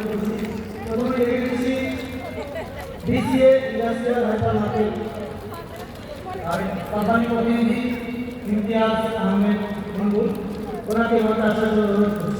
প্রথমে ডেকে দিচ্ছি ডিসিএ ইন্ডাস্ট্রিয়াল হাইপার মার্কেট আর কোম্পানি প্রতিনিধি ইমতিয়াজ আহমেদ মঙ্গুল। ওনাকে আসার জন্য অনুরোধ করছি।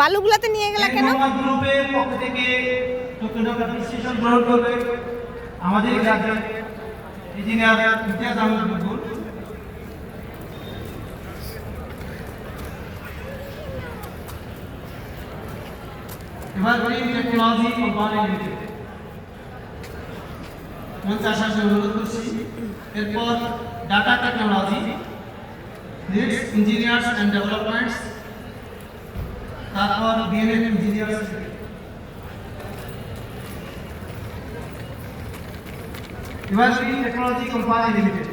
বালুগুলাতে নিয়ে গেলা কেন? গ্রুপের পক্ষ থেকে চট্টগ্রাম গ্রহণ করবে। আমাদের ইঞ্জিনিয়ার ইমতিয়াজ আহমেদ মঙ্গুল এভারগ্রিন টেকনোলজি কোম্পানি লিমিটেড। এরপর data technology needs engineers and developments তারপর BNN engineers Evergreen technology company limited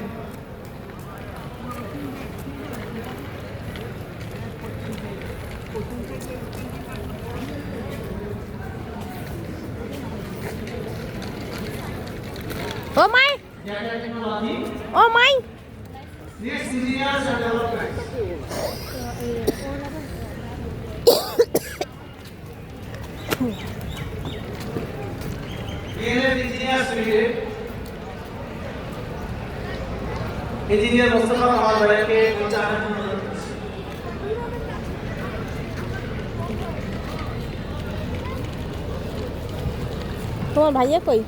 O my data technology O my needs engineers and developments করছি। তোমার ভাইয়া কই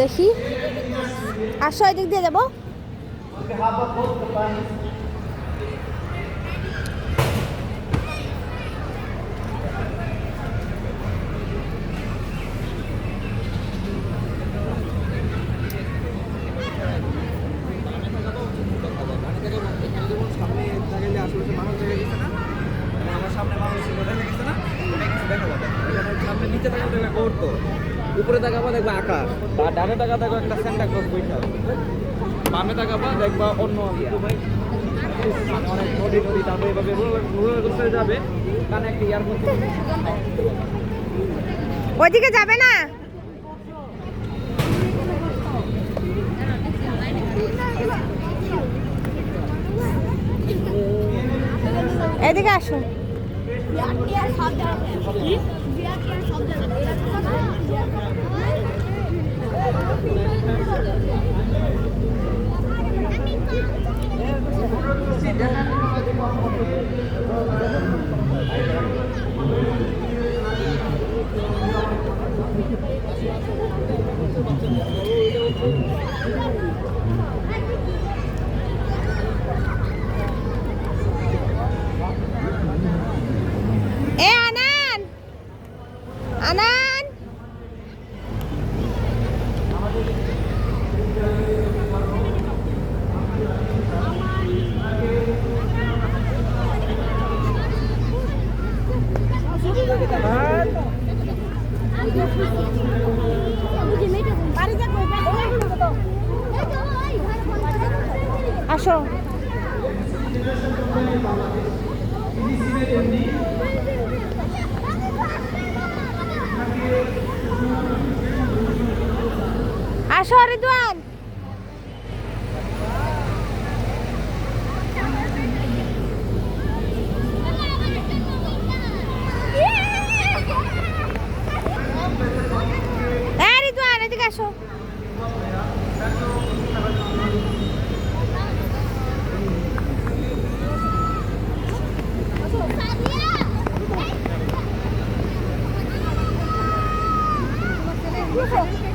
দেখি আসো এদিক দিয়ে যাব on behalf of both companies. সামনে দাঁড়ালে আসলে মানুষ দেখা গেছে না মানে আমার সামনে মানুষ ছিল দেখা গেছে না ওটা কিছু দেখা যাবে এখানে সামনে নিচে থাকা দেখা করতো উপরে তাকাবা দেখবা আকাশ। আর ডানে তাকা দেখবা একটা সেন্টা ক্লজ বইটা। বামে তাকাবা দেখবা অন্য অনেক নদী নদী যাবে এভাবে রোলার কোস্টারে যাবে। কানে একটা ইয়ারফোন ওইদিকে যাবে না? এদিকে আসো। And. আসো রিদওয়ান এ রিদওয়ান এদিকে আসো মঞ্জুর Tarique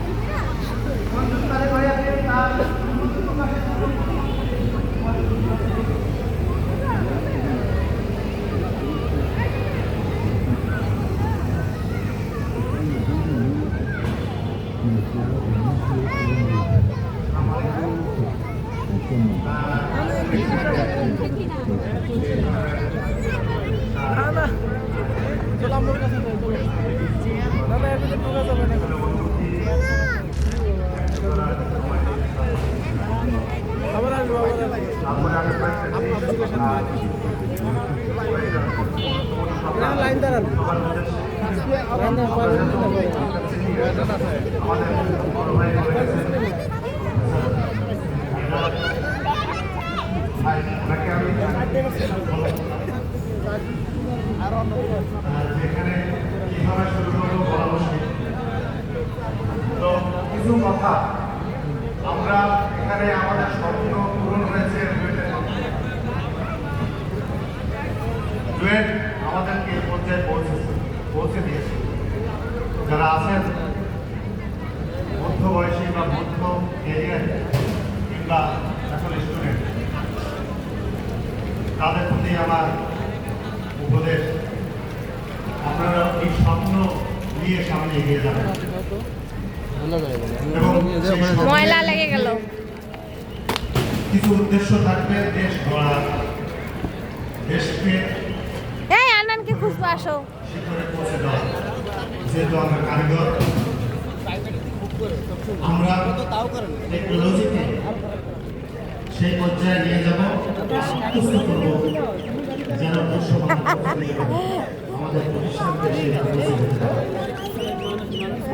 Selamat kasih Nana, aku jadi pengasal mana? মুশকিল তো কিছু কথা আমরা এখানে আমাদের স্বপ্ন পূরণ হয়েছে ডুয়েটের মাধ্যমে ডুয়েট আমাদেরকে এই পর্যায়ে পৌঁছেছে পৌঁছে দিয়েছে যারা আছেন মধ্য বয়সী বা মধ্য এরিয়ায় কিংবা এখন স্টুডেন্ট তাদের প্রতি আমার উপদেশ আপনারা এই স্বপ্ন নিয়ে সামনে এগিয়ে যাবেন ময়লা লেগে গেল। কিছু উদ্দেশ্য থাকবে দেশ গড়ার। দেশকে এই আনানকে খুঁজবো আসো। শিখরে পৌঁছে দেওয়া যেহেতু আমরা কারিগর আমরা টেকনোলজিকে সেই পর্যায়ে নিয়ে যাব আত্মস্থ করব যেন আমাদের প্রতিষ্ঠানকে।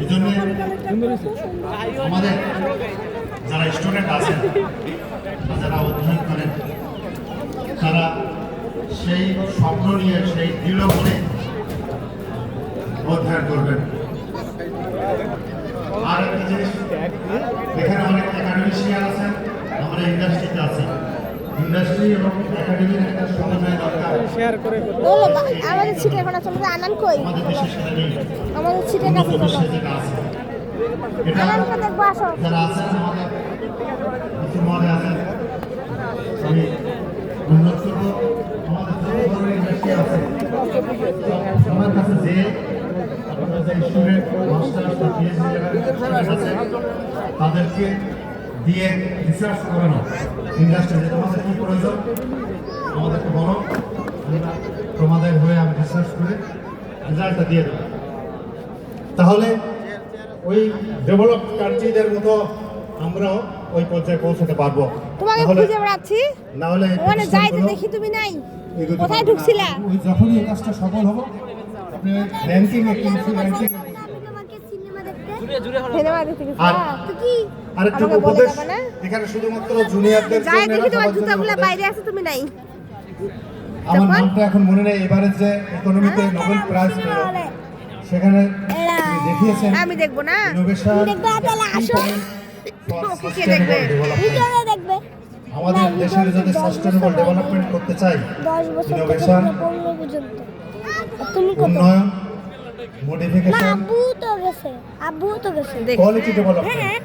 এই জন্য আমাদের যারা স্টুডেন্ট আছেন যারা অধ্যয়ন করেন, তারা সেই স্বপ্ন নিয়ে, সেই দৃঢ় মনে অধ্যয়ন করবেন। আর একটা জিনিস এখানে অনেক একাডেমিশিয়ান আছেন আমরা ইন্ডাস্ট্রিতে আছি। ইন্ডাস্ট্রি এবং একাডেমির একটা সমন্বয় দরকার। শেয়ার করে আমাদের ছিটে এখন চলে যায় আনান কই? আমাদের দেশের সাথে নেই আমাদের ছিটে কাছে যেটা আছে। এটা আনানকে দেখব আসো। যারা আছেন আমাদের কিছু মনে আছেন আমি অনুরোধ করব আমাদের যত ধরনের ইন্ডাস্ট্রি আছে আমার কাছে যে স্টুডেন্ট বা পিএইচডি আছে তাদেরকে দিয়ে রিসার্চ করানো। ইন্ডাস্ট্রি যে তোমাদের কী প্রয়োজন? আমাদেরকে বলো। তোমাদের হয়ে আমি রিসার্চ করে রেজাল্টটা দিয়ে দেবো। তাহলে ওই ডেভেলপ কান্ট্রিদের মতো আমরাও ওই পর্যায়ে পৌঁছাতে পারব। তোমাকে খুঁজে বেড়াচ্ছি। না হলে ওখানে যাইতে দেখি তুমি নাই। কোথায় ঢুকছিলা? ওই যখনই এই কাজটা সফল হব র্যাঙ্কিং একটু র্যাঙ্কিং আরেকটু উপদেশ এখানে শুধুমাত্র জুনিয়রদের জন্য। বাইরে আছে তুমি নাই। আমার নামটা এখন মনে নেই এবারে যে ইকোনমিতে নোবেল প্রাইজ পেল। সেখানে দেখিয়েছেন আমি দেখব না। ইনোভেশন আমাদের দেশের যদি সাস্টেনেবল ডেভেলপমেন্ট করতে চাই তুমি কত? উন্নয়ন না মডিফিকেশন আব্বু তো গেছে। আব্বু তো গেছে। দেখ। কোয়ালিটি হ্যাঁ।